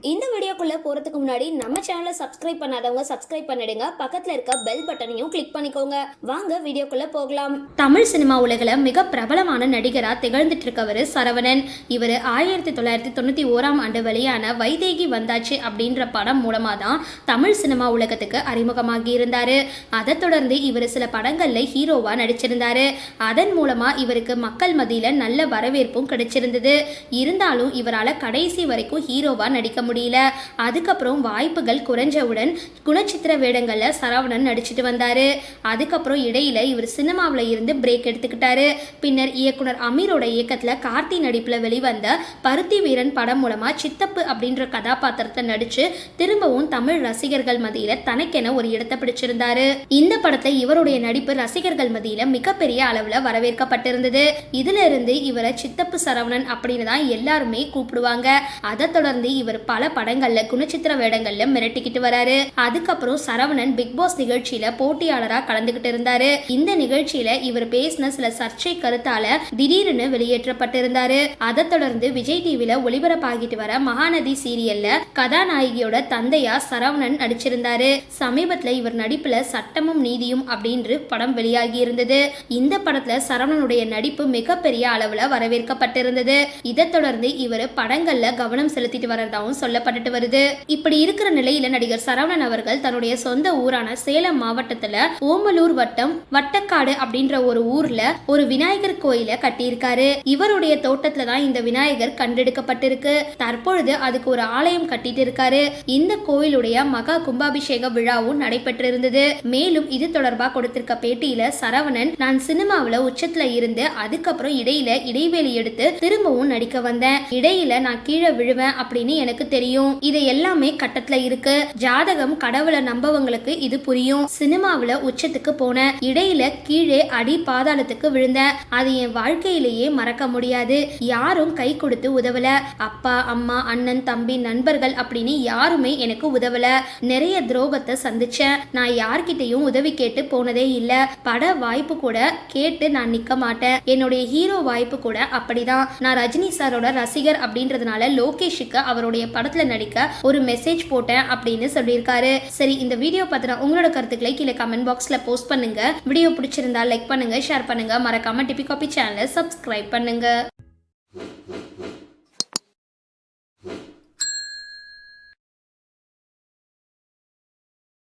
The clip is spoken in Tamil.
இந்த வீடியோக்குள்ளே போறதுக்கு முன்னாடி நம்ம சேனலை சப்ஸ்கிரைப் பண்ணாதவங்க சப்ஸ்கிரைப் பண்ணிடுங்க. பக்கத்தில் இருக்க பெல் பட்டனையும் கிளிக் பண்ணிக்கோங்க. வாங்க வீடியோக்குள்ளே போகலாம். தமிழ் சினிமா உலகில் மிக பிரபலமான நடிகராக திகழ்ந்துட்டு இருக்கவர் சரவணன். இவர் ஆயிரத்தி தொள்ளாயிரத்தி தொண்ணூற்றி ஓராம் ஆண்டு வெளியான வைதேகி வந்தாச்சு அப்படின்ற படம் மூலமாக தான் தமிழ் சினிமா உலகத்துக்கு அறிமுகமாகி இருந்தார். அதை தொடர்ந்து இவர் சில படங்களில் ஹீரோவாக நடிச்சிருந்தார். அதன் மூலமாக இவருக்கு மக்கள் மதியில் நல்ல வரவேற்பும் கிடைச்சிருந்தது. இருந்தாலும் இவரால் கடைசி வரைக்கும் ஹீரோவாக நடிக்க முடியல. அதுக்கப்புறம் வாய்ப்புகள் குறைஞ்சவுடன் குணச்சித்திர வேடங்களில் சரவணன் நடிச்சிட்டு வந்தாரு. அதுக்கப்புறம் இடையில இவர் சினிமாவில் இருந்து பிரேக் எடுத்துக்கிட்டாரு. பின்னர் இயக்குனர் அமீரோட இயக்கத்தில் கார்த்தி நடிப்பில் வெளிவந்த பருத்தி வீரன் படம் மூலமா சித்தப்பு அப்படின்ற கதாபாத்திரத்தை நடிச்சு திரும்பவும் தமிழ் ரசிகர்கள் மத்தியில் தனக்கென ஒரு இடத்தை பிடிச்சிருந்தாரு. இந்த படத்தை இவருடைய நடிப்பு ரசிகர்கள் மத்தியில மிகப்பெரிய அளவுல வரவேற்கப்பட்டிருந்தது. இதுல இருந்து இவரை சித்தப்பு சரவணன் அப்படின்னு தான் எல்லாருமே கூப்பிடுவாங்க. அதை தொடர்ந்து இவர் பல படங்கள்ல குணச்சித்திர வேடங்கள்ல மிரட்டிக்கிட்டு வராரு. அதுக்கப்புறம் சரவணன் பிக் பாஸ் நிகழ்ச்சியில போட்டியாளரா கலந்துகிட்டு இருந்தாரு. இந்த நிகழ்ச்சியில இவர் பேசின சில சர்ச்சை கருத்தால திடீர்னு வெளியேற்றப்பட்டிருந்தாரு. அதை தொடர்ந்து விஜய் டிவில ஒளிபரப்பாகிட்டு வர மகாநதி சீரியல்ல கதாநாயகியோட தந்தையா சரவணன் நடிச்சிருந்தாரு. சமீபத்துல இவர் நடிப்புல சட்டமும் நீதியும் அப்படின்ற படம் வெளியாகி இருந்தது இந்த படத்துல சரவணனுடைய நடிப்பு மிகப்பெரிய அளவுல வரவேற்கப்பட்டிருந்தது. இதை தொடர்ந்து இவர் படங்கள்ல கவனம் செலுத்திட்டு வரதாகவும் சொல்லப்பட்டுட்டு வருது. இப்படி இருக்கிற நிலையில நடிகர் சரவணன் அவர்கள் தன்னுடைய சொந்த ஊரான சேலம் மாவட்டத்துல ஓமலூர் வட்டம் வட்டக்காடு அப்படின்ற ஒரு ஊர்ல ஒரு விநாயகர் கோயில கட்டியிருக்காரு. இவருடைய தோட்டத்துல தான் இந்த விநாயகர் கண்டெடுக்கப்பட்டிருக்கு. தற்பொழுது அதுக்கு ஒரு ஆலயம் கட்டிட்டு இருக்காரு இந்த கோயிலுடைய மகா கும்பாபிஷேக விழாவும் நடைபெற்றிருந்தது. மேலும் இது தொடர்பாக கொடுத்திருக்க பேட்டியில சரவணன் நான் சினிமாவில உச்சத்துல இருந்து அதுக்கப்புறம் இடையில இடைவெளி எடுத்து திரும்பவும் நடிக்க வந்தேன். இடையில நான் கீழே விழுவேன் அப்படின்னு எனக்கு தெரியும். இது எல்லாமே கட்டத்துல இருக்கு. ஜாதகம் கடவுளை நம்பவங்களுக்கு இது புரியும். சினிமாவில் உச்சத்துக்கு போனேன் இடையில கீழே அடி பாதாளத்துக்கு விழுந்தேன் அது என் வாழ்க்கையிலேயே மறக்க முடியாது. யாரும் கை கொடுத்து உதவல. அப்பா அம்மா அண்ணன் தம்பி நண்பர்கள் அப்படின்னு யாருமே எனக்கு உதவல. நிறைய துரோகத்தை சந்திச்சேன். நான் யார்கிட்டையும் உதவி கேட்டு போனதே இல்ல. பட வாய்ப்பு கூட கேட்டு நான் நிக்க மாட்டேன். என்னுடைய ஹீரோ வாய்ப்பு கூட அப்படிதான். நான் ரஜினி சாரோட ரசிகர் அப்படின்றதுனால லோகேஷுக்கு அவருடைய படத்துல நடிக்க ஒரு மெசேஜ் போட்டேன் அப்படின்னு சொல்லியிருக்காரு. சரி இந்த வீடியோ பார்த்தினா உங்களோட கருத்துக்களை கீழே கமெண்ட் பாக்ஸ்ல போஸ்ட் பண்ணுங்க. வீடியோ பிடிச்சிருந்தா லைக் பண்ணுங்க ஷேர் பண்ணுங்க. மறக்காம டிபி காபி சேனலை சப்ஸ்கிரைப் பண்ணுங்க.